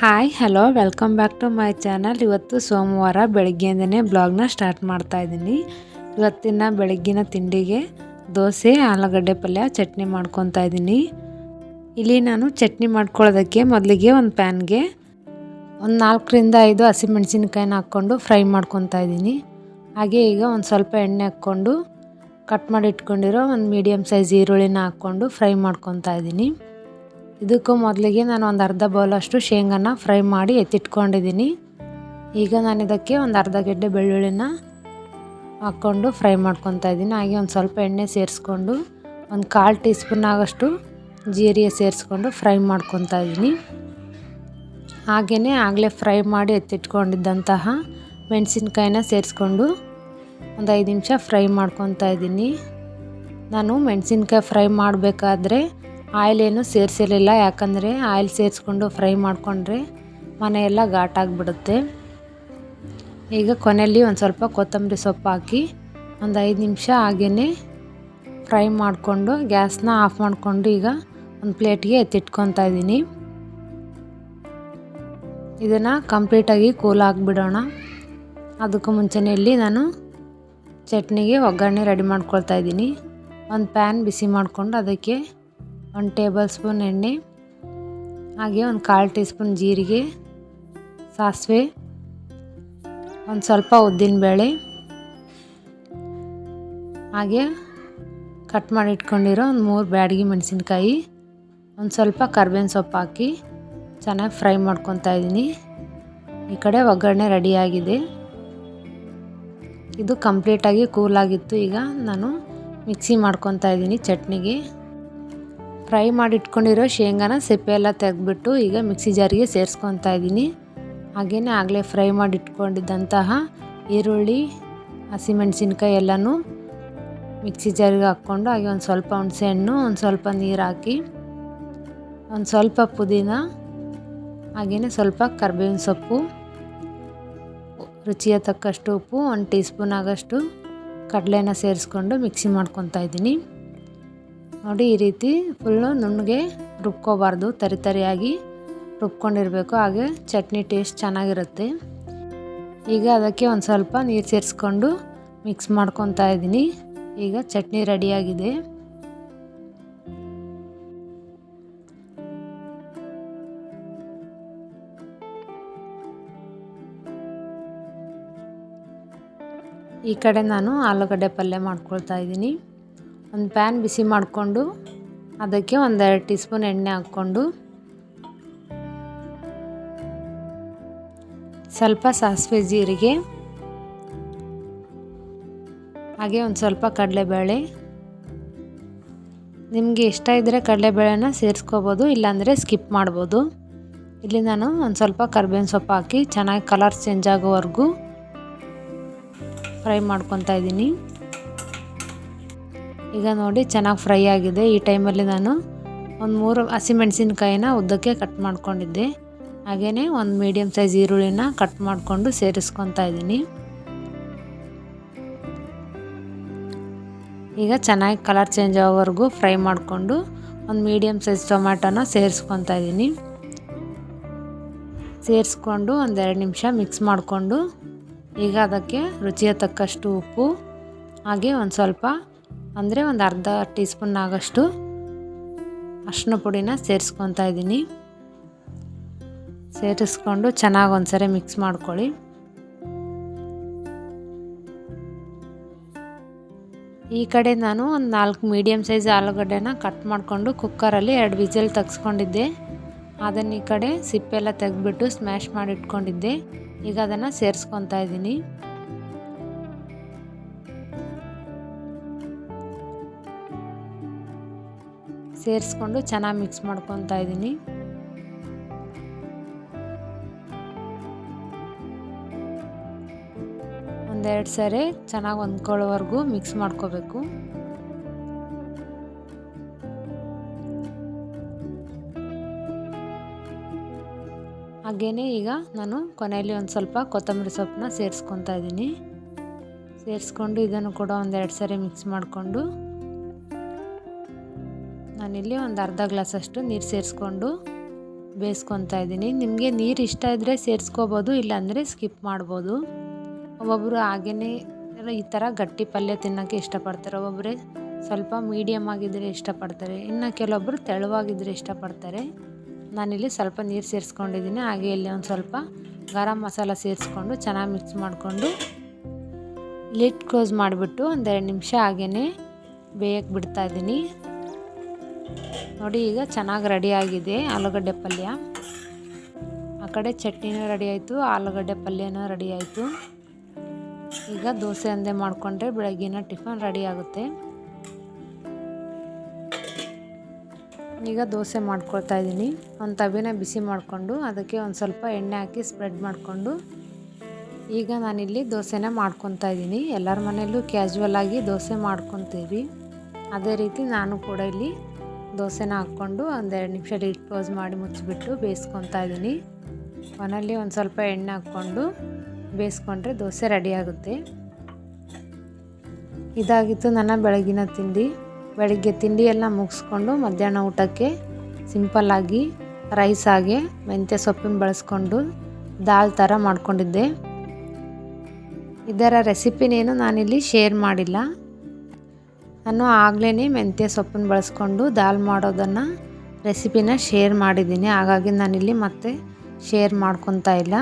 Hi, hello, welcome back to my channel. ಇವತ್ತು ಸೋಮವಾರ ಬೆಳಗ್ಗೆಯಿಂದನೇ ಬ್ಲಾಗ್ನ start ಮಾಡ್ತಾ ಇದ್ದೀನಿ. ಇವತ್ತಿನ ಬೆಳಗ್ಗಿನ ತಿಂಡಿಗೆ ದೋಸೆ, ಆಲೂಗಡ್ಡೆ ಪಲ್ಯ, ಚಟ್ನಿ ಮಾಡ್ಕೊತಾ ಇದ್ದೀನಿ. ಇಲ್ಲಿ ನಾನು ಚಟ್ನಿ ಮಾಡ್ಕೊಳ್ಳೋದಕ್ಕೆ ಮೊದಲಿಗೆ ಒಂದು ಪ್ಯಾನ್ಗೆ ಒಂದು ನಾಲ್ಕರಿಂದ ಐದು ಹಸಿಮೆಣ್ಸಿನ್ಕಾಯಿನ ಹಾಕ್ಕೊಂಡು ಫ್ರೈ ಮಾಡ್ಕೊತಾ ಇದ್ದೀನಿ. ಹಾಗೆ ಈಗ ಒಂದು ಸ್ವಲ್ಪ ಎಣ್ಣೆ ಹಾಕ್ಕೊಂಡು ಕಟ್ ಮಾಡಿ ಇಟ್ಕೊಂಡಿರೋ ಒಂದು ಮೀಡಿಯಮ್ ಸೈಜ್ ಈರುಳ್ಳಿನ ಹಾಕ್ಕೊಂಡು ಫ್ರೈ ಮಾಡ್ಕೊತಾ ಇದ್ದೀನಿ. ಇದಕ್ಕೂ ಮೊದಲಿಗೆ ನಾನು ಒಂದು ಅರ್ಧ ಬೌಲಷ್ಟು ಶೇಂಗಾನ ಫ್ರೈ ಮಾಡಿ ಎತ್ತಿಟ್ಕೊಂಡಿದ್ದೀನಿ. ಈಗ ನಾನು ಇದಕ್ಕೆ ಒಂದು ಅರ್ಧ ಗೆಡ್ಡೆ ಬೆಳ್ಳುಳ್ಳಿನ ಹಾಕ್ಕೊಂಡು ಫ್ರೈ ಮಾಡ್ಕೊತಾ ಇದ್ದೀನಿ. ಹಾಗೆ ಒಂದು ಸ್ವಲ್ಪ ಎಣ್ಣೆ ಸೇರಿಸ್ಕೊಂಡು ಒಂದು ಕಾಲು ಟೀ ಸ್ಪೂನ್ ಆಗೋಷ್ಟು ಜೀರಿಗೆ ಸೇರಿಸ್ಕೊಂಡು ಫ್ರೈ ಮಾಡ್ಕೊತಾ ಇದ್ದೀನಿ. ಹಾಗೆಯೇ ಆಗಲೇ ಫ್ರೈ ಮಾಡಿ ಎತ್ತಿಟ್ಕೊಂಡಿದ್ದಂತಹ ಮೆಣಸಿನ್ಕಾಯಿನ ಸೇರಿಸ್ಕೊಂಡು ಒಂದು ಐದು ನಿಮಿಷ ಫ್ರೈ ಮಾಡ್ಕೊತಾ ಇದ್ದೀನಿ. ನಾನು ಮೆಣಸಿನ್ಕಾಯಿ ಫ್ರೈ ಮಾಡಬೇಕಾದ್ರೆ ಆಯಿಲ್ ಏನು ಸೇರಿಸಿರಲಿಲ್ಲ, ಯಾಕಂದರೆ ಆಯಿಲ್ ಸೇರಿಸ್ಕೊಂಡು ಫ್ರೈ ಮಾಡಿಕೊಂಡ್ರೆ ಮನೆಯೆಲ್ಲ ಘಾಟಾಗಿಬಿಡುತ್ತೆ. ಈಗ ಕೊನೆಯಲ್ಲಿ ಒಂದು ಸ್ವಲ್ಪ ಕೊತ್ತಂಬರಿ ಸೊಪ್ಪು ಹಾಕಿ ಒಂದು ಐದು ನಿಮಿಷ ಹಾಗೆಯೇ ಫ್ರೈ ಮಾಡಿಕೊಂಡು ಗ್ಯಾಸ್ನ ಆಫ್ ಮಾಡಿಕೊಂಡು ಈಗ ಒಂದು ಪ್ಲೇಟ್ಗೆ ಎತ್ತಿಟ್ಕೊತಾ ಇದ್ದೀನಿ. ಇದನ್ನು ಕಂಪ್ಲೀಟಾಗಿ ಕೂಲ್ ಹಾಕ್ಬಿಡೋಣ ಅದಕ್ಕೂ ಮುಂಚೆನೇ ಇಲ್ಲಿ ನಾನು ಚಟ್ನಿಗೆ ಒಗ್ಗರಣೆ ರೆಡಿ ಮಾಡ್ಕೊಳ್ತಾ ಇದ್ದೀನಿ. ಒಂದು ಪ್ಯಾನ್ ಬಿಸಿ ಮಾಡಿಕೊಂಡು ಅದಕ್ಕೆ ಒಂದು ಟೇಬಲ್ ಸ್ಪೂನ್ ಎಣ್ಣೆ, ಹಾಗೆ ಒಂದು ಕಾಲು ಟೀ ಸ್ಪೂನ್ ಜೀರಿಗೆ, ಸಾಸಿವೆ, ಒಂದು ಸ್ವಲ್ಪ ಉದ್ದಿನಬೇಳೆ ಹಾಗೆ ಕಟ್ ಮಾಡಿ ಇಟ್ಕೊಂಡಿರೋ ಒಂದು ಮೂರು ಬ್ಯಾಡಗಿ ಮೆಣಸಿನ್ಕಾಯಿ, ಒಂದು ಸ್ವಲ್ಪ ಕರ್ಬೇವಿನ ಸೊಪ್ಪು ಹಾಕಿ ಚೆನ್ನಾಗಿ ಫ್ರೈ ಮಾಡ್ಕೊತಾ ಇದ್ದೀನಿ. ಈ ಕಡೆ ಒಗ್ಗರಣೆ ರೆಡಿಯಾಗಿದೆ ಇದು ಕಂಪ್ಲೀಟಾಗಿ ಕೂಲಾಗಿತ್ತು ಈಗ ನಾನು ಮಿಕ್ಸಿ ಮಾಡ್ಕೊತಾ ಇದ್ದೀನಿ ಚಟ್ನಿಗೆ. ಫ್ರೈ ಮಾಡಿ ಇಟ್ಕೊಂಡಿರೋ ಶೇಂಗಾನ ಸಿಪ್ಪೆ ಎಲ್ಲ ತೆಗೆದ್ಬಿಟ್ಟು ಈಗ ಮಿಕ್ಸಿ ಜಾರಿಗೆ ಸೇರಿಸ್ಕೊತಾ ಇದ್ದೀನಿ. ಹಾಗೆಯೇ ಆಗಲೇ ಫ್ರೈ ಮಾಡಿ ಇಟ್ಕೊಂಡಿದ್ದಂತಹ ಈರುಳ್ಳಿ, ಹಸಿಮೆಣಸಿನ್ಕಾಯಿ ಎಲ್ಲನೂ ಮಿಕ್ಸಿ ಜಾರಿಗೆ ಹಾಕ್ಕೊಂಡು ಹಾಗೆ ಒಂದು ಸ್ವಲ್ಪ ಹುಣಸೆಹಣ್ಣು, ಒಂದು ಸ್ವಲ್ಪ ನೀರು ಹಾಕಿ ಒಂದು ಸ್ವಲ್ಪ ಪುದೀನ ಹಾಗೆಯೇ ಸ್ವಲ್ಪ ಕರ್ಬೇವಿನ ಸೊಪ್ಪು, ರುಚಿಯ ತಕ್ಕಷ್ಟು ಉಪ್ಪು, ಒಂದು ಟೀ ಸ್ಪೂನ್ ಆಗೋಷ್ಟು ಕಡಲೆನ ಸೇರಿಸ್ಕೊಂಡು ಮಿಕ್ಸಿ ಮಾಡ್ಕೊತಾ ಇದ್ದೀನಿ. ನೋಡಿ ಈ ರೀತಿ ಫುಲ್ಲು ನುಣ್ಣಗೆ ರುಬ್ಕೋಬಾರ್ದು, ತರಿ ತರಿಯಾಗಿ ರುಬ್ಕೊಂಡಿರಬೇಕು. ಹಾಗೆ ಚಟ್ನಿ ಟೇಸ್ಟ್ ಚೆನ್ನಾಗಿರುತ್ತೆ. ಈಗ ಅದಕ್ಕೆ ಒಂದು ಸ್ವಲ್ಪ ನೀರು ಸೇರಿಸ್ಕೊಂಡು ಮಿಕ್ಸ್ ಮಾಡ್ಕೊತಾ ಇದ್ದೀನಿ. ಈಗ ಚಟ್ನಿ ರೆಡಿಯಾಗಿದೆ. ಈ ಕಡೆ ನಾನು ಆಲೂಗಡ್ಡೆ ಪಲ್ಯ ಮಾಡ್ಕೊಳ್ತಾ ಇದ್ದೀನಿ. ಒಂದು ಪ್ಯಾನ್ ಬಿಸಿ ಮಾಡಿಕೊಂಡು ಅದಕ್ಕೆ ಒಂದೆರಡು ಟೀ ಸ್ಪೂನ್ ಎಣ್ಣೆ ಹಾಕ್ಕೊಂಡು ಸ್ವಲ್ಪ ಸಾಸಿವೆ ಜೀರಿಗೆ, ಹಾಗೆ ಒಂದು ಸ್ವಲ್ಪ ಕಡಲೆಬೇಳೆ. ನಿಮಗೆ ಇಷ್ಟ ಇದ್ದರೆ ಕಡಲೆಬೇಳೆನ ಸೇರಿಸ್ಕೋಬೋದು, ಇಲ್ಲಾಂದರೆ ಸ್ಕಿಪ್ ಮಾಡ್ಬೋದು. ಇಲ್ಲಿ ನಾನು ಒಂದು ಸ್ವಲ್ಪ ಕರ್ಬೇವಿನ ಸೊಪ್ಪು ಹಾಕಿ ಚೆನ್ನಾಗಿ ಕಲರ್ ಚೇಂಜ್ ಆಗೋವರೆಗೂ ಫ್ರೈ ಮಾಡ್ಕೊತಾ ಇದ್ದೀನಿ. ಈಗ ನೋಡಿ ಚೆನ್ನಾಗಿ ಫ್ರೈ ಆಗಿದೆ. ಈ ಟೈಮಲ್ಲಿ ನಾನು ಒಂದು ಮೂರು ಹಸಿಮೆಣಸಿನ್ಕಾಯಿನ ಉದ್ದಕ್ಕೆ ಕಟ್ ಮಾಡ್ಕೊಂಡಿದ್ದೆ. ಹಾಗೆಯೇ ಒಂದು ಮೀಡಿಯಮ್ ಸೈಜ್ ಈರುಳ್ಳಿನ ಕಟ್ ಮಾಡಿಕೊಂಡು ಸೇರಿಸ್ಕೊತಾ ಇದ್ದೀನಿ. ಈಗ ಚೆನ್ನಾಗಿ ಕಲರ್ ಚೇಂಜ್ ಆಗೋವರೆಗೂ ಫ್ರೈ ಮಾಡಿಕೊಂಡು ಒಂದು ಮೀಡಿಯಮ್ ಸೈಜ್ ಟೊಮ್ಯಾಟೋನ ಸೇರಿಸ್ಕೊತಾ ಇದ್ದೀನಿ. ಸೇರಿಸ್ಕೊಂಡು ಒಂದೆರಡು ನಿಮಿಷ ಮಿಕ್ಸ್ ಮಾಡಿಕೊಂಡು ಈಗ ಅದಕ್ಕೆ ರುಚಿಯ ತಕ್ಕಷ್ಟು ಉಪ್ಪು, ಹಾಗೆ ಒಂದು ಸ್ವಲ್ಪ ಅಂದರೆ ಒಂದು ಅರ್ಧ ಟೀ ಸ್ಪೂನ್ ಆಗೋಷ್ಟು ಅರ್ಶಿನ ಪುಡಿನ ಸೇರಿಸ್ಕೊತಾ ಇದ್ದೀನಿ. ಸೇರಿಸ್ಕೊಂಡು ಚೆನ್ನಾಗಿ ಒಂದ್ಸರಿ ಮಿಕ್ಸ್ ಮಾಡ್ಕೊಳ್ಳಿ. ಈ ಕಡೆ ನಾನು ಒಂದು ನಾಲ್ಕು ಮೀಡಿಯಮ್ ಸೈಜ್ ಆಲೂಗಡ್ಡೆನ ಕಟ್ ಮಾಡಿಕೊಂಡು ಕುಕ್ಕರಲ್ಲಿ ಎರಡು ವಿಜಲ್ ತೆಗ್ಸ್ಕೊಂಡಿದ್ದೆ. ಅದನ್ನು ಈ ಕಡೆ ಸಿಪ್ಪೆಲ್ಲ ತೆಗೆದ್ಬಿಟ್ಟು ಸ್ಮ್ಯಾಶ್ ಮಾಡಿ ಇಟ್ಕೊಂಡಿದ್ದೆ ಈಗ ಅದನ್ನು ಸೇರಿಸ್ಕೊತಾ ಇದ್ದೀನಿ. ಸೇರಿಸ್ಕೊಂಡು ಚೆನ್ನಾಗಿ ಮಿಕ್ಸ್ ಮಾಡ್ಕೊತಾ ಇದ್ದೀನಿ. ಒಂದೆರಡು ಸರಿ ಚೆನ್ನಾಗಿ ಹೊಂದ್ಕೊಳ್ಳೋವರೆಗೂ ಮಿಕ್ಸ್ ಮಾಡ್ಕೋಬೇಕು. ಹಾಗೇ ಈಗ ನಾನು ಕೊನೆಯಲ್ಲಿ ಒಂದು ಸ್ವಲ್ಪ ಕೊತ್ತಂಬರಿ ಸೊಪ್ಪನ್ನ ಸೇರಿಸ್ಕೊತಾ ಇದ್ದೀನಿ. ಸೇರಿಸ್ಕೊಂಡು ಇದನ್ನು ಕೂಡ ಒಂದೆರಡು ಸರಿ ಮಿಕ್ಸ್ ಮಾಡಿಕೊಂಡು ನಾನಿಲ್ಲಿ ಒಂದು ಅರ್ಧ ಗ್ಲಾಸಷ್ಟು ನೀರು ಸೇರಿಸ್ಕೊಂಡು ಬೇಯಿಸ್ಕೊತಾ ಇದ್ದೀನಿ. ನಿಮಗೆ ನೀರು ಇಷ್ಟ ಇದ್ದರೆ ಸೇರಿಸ್ಕೋಬೋದು, ಇಲ್ಲಾಂದರೆ ಸ್ಕಿಪ್ ಮಾಡ್ಬೋದು. ಒಬ್ಬೊಬ್ಬರು ಹಾಗೆಯೇ ಈ ಥರ ಗಟ್ಟಿ ಪಲ್ಯ ತಿನ್ನೋಕ್ಕೆ ಇಷ್ಟಪಡ್ತಾರೆ. ಒಬ್ಬೊಬ್ಬರೇ ಸ್ವಲ್ಪ ಮೀಡಿಯಮ್ ಆಗಿದ್ದರೆ ಇಷ್ಟಪಡ್ತಾರೆ. ಇನ್ನು ಕೆಲವೊಬ್ಬರು ತೆಳುವಾಗಿದ್ದರೆ ಇಷ್ಟಪಡ್ತಾರೆ. ನಾನಿಲ್ಲಿ ಸ್ವಲ್ಪ ನೀರು ಸೇರಿಸ್ಕೊಂಡಿದ್ದೀನಿ. ಹಾಗೆ ಇಲ್ಲಿ ಒಂದು ಸ್ವಲ್ಪ ಗರಂ ಮಸಾಲ ಸೇರಿಸ್ಕೊಂಡು ಚೆನ್ನಾಗಿ ಮಿಕ್ಸ್ ಮಾಡಿಕೊಂಡು ಲಿಡ್ ಕ್ಲೋಸ್ ಮಾಡಿಬಿಟ್ಟು ಒಂದೆರಡು ನಿಮಿಷ ಹಾಗೆಯೇ ಬೇಯಕ್ಕೆ ಬಿಡ್ತಾ ಇದ್ದೀನಿ. ನೋಡಿ, ಈಗ ಚೆನ್ನಾಗಿ ರೆಡಿ ಆಗಿದೆ ಆಲೂಗಡ್ಡೆ ಪಲ್ಯ. ಆ ಕಡೆ ಚಟ್ನಿನೂ ರೆಡಿ ಆಯಿತು, ಆಲೂಗಡ್ಡೆ ಪಲ್ಯನೂ ರೆಡಿ ಆಯಿತು. ಈಗ ದೋಸೆ ಅಂದೇ ಮಾಡಿಕೊಂಡ್ರೆ ಬೆಳಗ್ಗಿನ ಟಿಫನ್ ರೆಡಿ ಆಗುತ್ತೆ. ಈಗ ದೋಸೆ ಮಾಡ್ಕೊಳ್ತಾ ಇದ್ದೀನಿ. ಒಂದು ತವಿನ ಬಿಸಿ ಮಾಡಿಕೊಂಡು, ಅದಕ್ಕೆ ಒಂದು ಸ್ವಲ್ಪ ಎಣ್ಣೆ ಹಾಕಿ ಸ್ಪ್ರೆಡ್ ಮಾಡಿಕೊಂಡು, ಈಗ ನಾನಿಲ್ಲಿ ದೋಸೆನ ಮಾಡ್ಕೊತಾ ಇದ್ದೀನಿ. ಎಲ್ಲರ ಮನೆಯಲ್ಲೂ ಕ್ಯಾಶುವಲ್ ಆಗಿ ದೋಸೆ ಮಾಡ್ಕೊತೀವಿ. ಅದೇ ರೀತಿ ನಾನು ಕೂಡ ಇಲ್ಲಿ ದೋಸೆನ ಹಾಕ್ಕೊಂಡು ಒಂದೆರಡು ನಿಮಿಷ ಡೀಟ್ ಕ್ಲೋಸ್ ಮಾಡಿ ಮುಚ್ಚಿಬಿಟ್ಟು ಬೇಯಿಸ್ಕೊತಾ ಇದ್ದೀನಿ. ಮನೆಯಲ್ಲಿ ಒಂದು ಸ್ವಲ್ಪ ಎಣ್ಣೆ ಹಾಕ್ಕೊಂಡು ಬೇಯಿಸ್ಕೊಂಡ್ರೆ ದೋಸೆ ರೆಡಿ ಆಗುತ್ತೆ. ಇದಾಗಿತ್ತು ನನ್ನ ಬೆಳಗಿನ ತಿಂಡಿ. ಬೆಳಗ್ಗೆ ತಿಂಡಿ ಎಲ್ಲ ಮುಗಿಸ್ಕೊಂಡು ಮಧ್ಯಾಹ್ನ ಊಟಕ್ಕೆ ಸಿಂಪಲ್ಲಾಗಿ ರೈಸ್ ಹಾಗೆ ಮೆಂತ್ಯ ಸೊಪ್ಪಿನ ಬಳಸ್ಕೊಂಡು ದಾಲ್ ಥರ ಮಾಡ್ಕೊಂಡಿದ್ದೆ. ಇದರ ರೆಸಿಪಿನೇನು ನಾನಿಲ್ಲಿ ಶೇರ್ ಮಾಡಿಲ್ಲ. ನಾನು ಆಗಲೇ ಮೆಂತ್ಯ ಸೊಪ್ಪನ್ನು ಬಳಸ್ಕೊಂಡು ದಾಲ್ ಮಾಡೋದನ್ನು ರೆಸಿಪಿನ ಶೇರ್ ಮಾಡಿದ್ದೀನಿ. ಹಾಗಾಗಿ ನಾನಿಲ್ಲಿ ಮತ್ತೆ ಶೇರ್ ಮಾಡ್ಕೊತಾ ಇಲ್ಲ.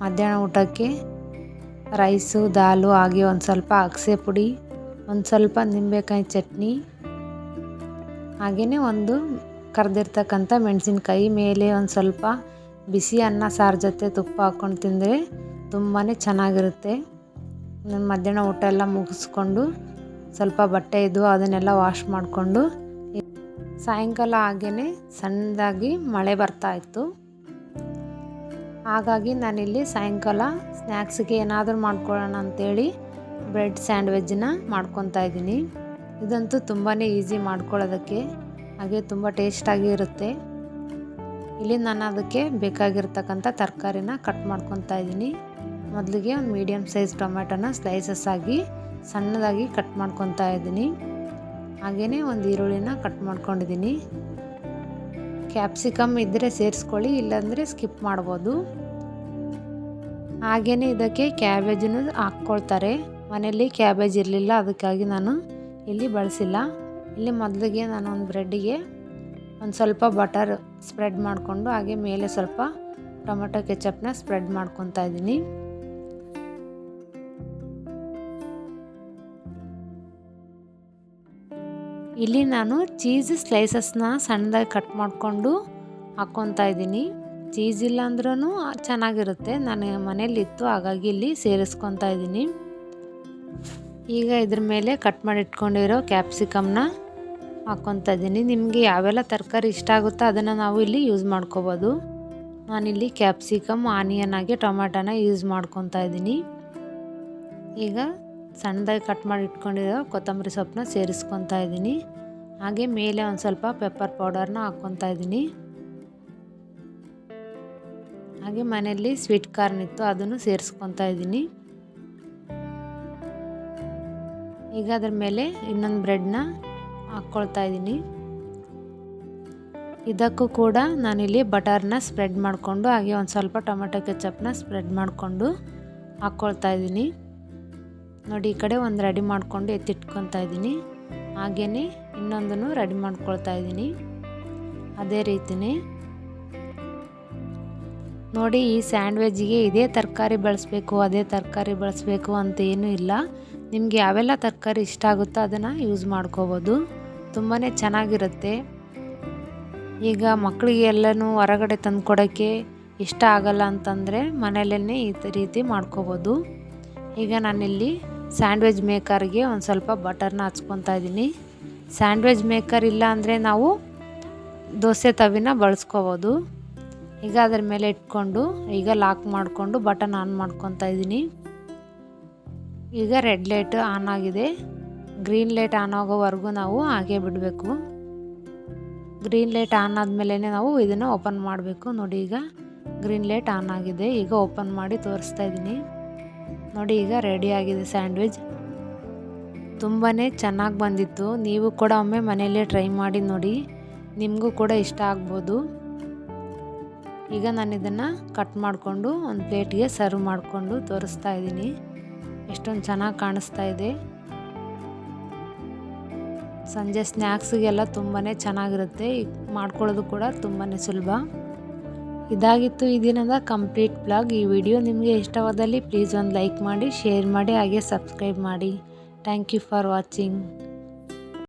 ಮಧ್ಯಾಹ್ನ ಊಟಕ್ಕೆ ರೈಸು, ದಾಲು, ಹಾಗೆ ಒಂದು ಸ್ವಲ್ಪ ಅಗಸೆ ಪುಡಿ, ಒಂದು ಸ್ವಲ್ಪ ನಿಂಬೆಕಾಯಿ ಚಟ್ನಿ ಹಾಗೆಯೇ ಒಂದು ಕರೆದಿರ್ತಕ್ಕಂಥ ಮೆಣಸಿನ್ಕಾಯಿ, ಮೇಲೆ ಒಂದು ಸ್ವಲ್ಪ ಬಿಸಿ ಅನ್ನ ಸಾರು ಜೊತೆ ತುಪ್ಪ ಹಾಕ್ಕೊಂಡು ತಿಂದರೆ ತುಂಬಾ ಚೆನ್ನಾಗಿರುತ್ತೆ. ನಾನು ಮಧ್ಯಾಹ್ನ ಊಟ ಎಲ್ಲ ಮುಗಿಸ್ಕೊಂಡು ಸ್ವಲ್ಪ ಬಟ್ಟೆ ಇದ್ದು ಅದನ್ನೆಲ್ಲ ವಾಶ್ ಮಾಡಿಕೊಂಡು ಸಾಯಂಕಾಲ ಹಾಗೇ ಸಣ್ಣದಾಗಿ ಮಳೆ ಬರ್ತಾ ಇತ್ತು. ಹಾಗಾಗಿ ನಾನಿಲ್ಲಿ ಸಾಯಂಕಾಲ ಸ್ನ್ಯಾಕ್ಸಿಗೆ ಏನಾದರೂ ಮಾಡ್ಕೊಳ್ಳೋಣ ಅಂಥೇಳಿ ಬ್ರೆಡ್ ಸ್ಯಾಂಡ್ವಿಜ್ನ ಮಾಡ್ಕೊತಾ ಇದ್ದೀನಿ. ಇದಂತೂ ತುಂಬಾ ಈಸಿ ಮಾಡ್ಕೊಳ್ಳೋದಕ್ಕೆ, ಹಾಗೆ ತುಂಬ ಟೇಸ್ಟಾಗಿ ಇರುತ್ತೆ. ಇಲ್ಲಿ ನಾನು ಅದಕ್ಕೆ ಬೇಕಾಗಿರ್ತಕ್ಕಂಥ ತರಕಾರಿನ ಕಟ್ ಮಾಡ್ಕೊತಾ ಇದ್ದೀನಿ. ಮೊದಲಿಗೆ ಒಂದು ಮೀಡಿಯಮ್ ಸೈಜ್ ಟೊಮ್ಯಾಟೋನ ಸ್ಲೈಸಸ್ ಆಗಿ ಸಣ್ಣದಾಗಿ ಕಟ್ ಮಾಡ್ಕೊತಾ ಇದ್ದೀನಿ. ಹಾಗೆಯೇ ಒಂದು ಈರುಳ್ಳಿನ ಕಟ್ ಮಾಡ್ಕೊಂಡಿದ್ದೀನಿ. ಕ್ಯಾಪ್ಸಿಕಮ್ ಇದ್ದರೆ ಸೇರಿಸ್ಕೊಳ್ಳಿ, ಇಲ್ಲಾಂದರೆ ಸ್ಕಿಪ್ ಮಾಡ್ಬೋದು. ಹಾಗೆಯೇ ಇದಕ್ಕೆ ಕ್ಯಾಬೇಜನ್ನು ಹಾಕ್ಕೊಳ್ತಾರೆ. ಮನೆಯಲ್ಲಿ ಕ್ಯಾಬೇಜ್ ಇರಲಿಲ್ಲ, ಅದಕ್ಕಾಗಿ ನಾನು ಇಲ್ಲಿ ಬಳಸಿಲ್ಲ. ಇಲ್ಲಿ ಮೊದಲಿಗೆ ನಾನು ಒಂದು ಬ್ರೆಡ್ಡಿಗೆ ಒಂದು ಸ್ವಲ್ಪ ಬಟರ್ ಸ್ಪ್ರೆಡ್ ಮಾಡಿಕೊಂಡು, ಹಾಗೆ ಮೇಲೆ ಸ್ವಲ್ಪ ಟೊಮೆಟೊ ಕೆಚಪ್ನ ಸ್ಪ್ರೆಡ್ ಮಾಡ್ಕೊತಾ ಇದ್ದೀನಿ. ಇಲ್ಲಿ ನಾನು ಚೀಸ್ ಸ್ಲೈಸಸ್ನ ಸಣ್ಣದಾಗಿ ಕಟ್ ಮಾಡಿಕೊಂಡು ಹಾಕ್ಕೊತಾ ಇದ್ದೀನಿ. ಚೀಸ್ ಇಲ್ಲ ಚೆನ್ನಾಗಿರುತ್ತೆ. ನಾನು ಮನೇಲಿತ್ತು ಹಾಗಾಗಿ ಇಲ್ಲಿ ಸೇರಿಸ್ಕೊತಾ ಇದ್ದೀನಿ. ಈಗ ಇದ್ರ ಮೇಲೆ ಕಟ್ ಮಾಡಿ ಇಟ್ಕೊಂಡಿರೋ ಕ್ಯಾಪ್ಸಿಕಮ್ನ ಹಾಕ್ಕೊತಾ ಇದ್ದೀನಿ. ನಿಮಗೆ ಯಾವೆಲ್ಲ ತರಕಾರಿ ಇಷ್ಟ ಆಗುತ್ತೋ ಅದನ್ನು ನಾವು ಇಲ್ಲಿ ಯೂಸ್ ಮಾಡ್ಕೋಬೋದು. ನಾನಿಲ್ಲಿ ಕ್ಯಾಪ್ಸಿಕಮ್, ಆನಿಯನ್ ಆಗಿ ಟೊಮೆಟೊನ ಯೂಸ್ ಮಾಡ್ಕೊತಾ ಇದ್ದೀನಿ. ಈಗ ಸಣ್ಣದಾಗಿ ಕಟ್ ಮಾಡಿ ಇಟ್ಕೊಂಡಿರೋ ಕೊತ್ತಂಬರಿ ಸೊಪ್ಪನ್ನ ಸೇರಿಸ್ಕೊತಾ ಇದ್ದೀನಿ. ಹಾಗೆ ಮೇಲೆ ಒಂದು ಸ್ವಲ್ಪ ಪೆಪ್ಪರ್ ಪೌಡರ್ನ ಹಾಕ್ಕೊತಾ ಇದ್ದೀನಿ. ಹಾಗೆ ಮನೆಯಲ್ಲಿ ಸ್ವೀಟ್ ಕಾರ್ನ್ ಇತ್ತು ಅದನ್ನು ಸೇರಿಸ್ಕೊತಾ ಇದ್ದೀನಿ. ಈಗ ಅದ್ರ ಮೇಲೆ ಇನ್ನೊಂದು ಬ್ರೆಡ್ನ ಹಾಕ್ಕೊಳ್ತಾ ಇದ್ದೀನಿ. ಇದಕ್ಕೂ ಕೂಡ ನಾನಿಲ್ಲಿ ಬಟರ್ನ ಸ್ಪ್ರೆಡ್ ಮಾಡಿಕೊಂಡು ಹಾಗೆ ಒಂದು ಸ್ವಲ್ಪ ಟೊಮೆಟೊ ಕೆಚಪ್ನ ಸ್ಪ್ರೆಡ್ ಮಾಡಿಕೊಂಡು ಹಾಕ್ಕೊಳ್ತಾ ಇದ್ದೀನಿ. ನೋಡಿ, ಈ ಕಡೆ ಒಂದು ರೆಡಿ ಮಾಡಿಕೊಂಡು ಎತ್ತಿಟ್ಕೊತಾ ಇದ್ದೀನಿ. ಹಾಗೇ ಇನ್ನೊಂದನ್ನು ರೆಡಿ ಮಾಡ್ಕೊಳ್ತಾ ಇದ್ದೀನಿ. ಅದೇ ರೀತಿಯೇ ನೋಡಿ, ಈ ಸ್ಯಾಂಡ್ವಿಜ್ಗೆ ಇದೇ ತರಕಾರಿ ಬಳಸಬೇಕು, ಅದೇ ತರಕಾರಿ ಬಳಸಬೇಕು ಅಂತ ಏನೂ ಇಲ್ಲ. ನಿಮಗೆ ಯಾವೆಲ್ಲ ತರಕಾರಿ ಇಷ್ಟ ಆಗುತ್ತೋ ಅದನ್ನು ಯೂಸ್ ಮಾಡ್ಕೋಬೋದು. ತುಂಬಾ ಚೆನ್ನಾಗಿರುತ್ತೆ. ಈಗ ಮಕ್ಕಳಿಗೆ ಎಲ್ಲನೂ ಹೊರಗಡೆ ತಂದು ಕೊಡೋಕ್ಕೆ ಇಷ್ಟ ಆಗಲ್ಲ ಅಂತಂದರೆ ಮನೆಯಲ್ಲೇ ಈ ರೀತಿ ಮಾಡ್ಕೋಬೋದು. ಈಗ ನಾನಿಲ್ಲಿ ಸ್ಯಾಂಡ್ವಿಚ್ ಮೇಕರ್ಗೆ ಒಂದು ಸ್ವಲ್ಪ ಬಟರ್ನ ಹಚ್ಕೊತಾ ಇದ್ದೀನಿ ಸ್ಯಾಂಡ್ವಿಚ್ ಮೇಕರ್ ಇಲ್ಲ ಅಂದರೆ ನಾವು ದೋಸೆ ತವಿನ ಬಳಸ್ಕೋಬೋದು. ಈಗ ಅದ್ರ ಮೇಲೆ ಇಟ್ಕೊಂಡು, ಈಗ ಲಾಕ್ ಮಾಡಿಕೊಂಡು ಬಟನ್ ಆನ್ ಮಾಡ್ಕೊತಾ ಇದ್ದೀನಿ ಈಗ ರೆಡ್ ಲೈಟ್ ಆನ್ ಆಗಿದೆ. ಗ್ರೀನ್ ಲೈಟ್ ಆನ್ ಆಗೋವರೆಗೂ ನಾವು ಹಾಗೆ ಬಿಡಬೇಕು. ಗ್ರೀನ್ ಲೈಟ್ ಆನ್ ಆದಮೇಲೆ ನಾವು ಇದನ್ನು ಓಪನ್ ಮಾಡಬೇಕು. ನೋಡಿ ಈಗ ಗ್ರೀನ್ ಲೈಟ್ ಆನ್ ಆಗಿದೆ. ಈಗ ಓಪನ್ ಮಾಡಿ ತೋರಿಸ್ತಾ ಇದ್ದೀನಿ ನೋಡಿ, ಈಗ ರೆಡಿ ಆಗಿದೆ ಸ್ಯಾಂಡ್ವಿಚ್ ತುಂಬಾ ಚೆನ್ನಾಗಿ ಬಂದಿತ್ತು. ನೀವು ಕೂಡ ಒಮ್ಮೆ ಮನೆಯಲ್ಲೇ ಟ್ರೈ ಮಾಡಿ ನೋಡಿ. ನಿಮಗೂ ಕೂಡ ಇಷ್ಟ ಆಗ್ಬೋದು. ಈಗ ನಾನು ಇದನ್ನು ಕಟ್ ಮಾಡಿಕೊಂಡು ಒಂದು ಪ್ಲೇಟಿಗೆ ಸರ್ವ್ ಮಾಡಿಕೊಂಡು ತೋರಿಸ್ತಾ ಇದ್ದೀನಿ. ಎಷ್ಟೊಂದು ಚೆನ್ನಾಗಿ ಕಾಣಿಸ್ತಾ ಇದೆ. ಸಂಜೆ ಸ್ನ್ಯಾಕ್ಸಿಗೆಲ್ಲ ತುಂಬಾ ಚೆನ್ನಾಗಿರುತ್ತೆ. ಮಾಡ್ಕೊಳ್ಳೋದು ಕೂಡ ತುಂಬಾ ಸುಲಭ. ಇದಾಗಿತ್ತು ಈ ದಿನದ ಕಂಪ್ಲೀಟ್ ಬ್ಲಾಗ್. ಈ ವಿಡಿಯೋ ನಿಮಗೆ ಇಷ್ಟವಾದಲ್ಲಿ ಪ್ಲೀಸ್ ಒಂದು ಲೈಕ್ ಮಾಡಿ ಶೇರ್ ಮಾಡಿ, ಹಾಗೆ ಸಬ್ಸ್ಕ್ರೈಬ್ ಮಾಡಿ. Thank you for watching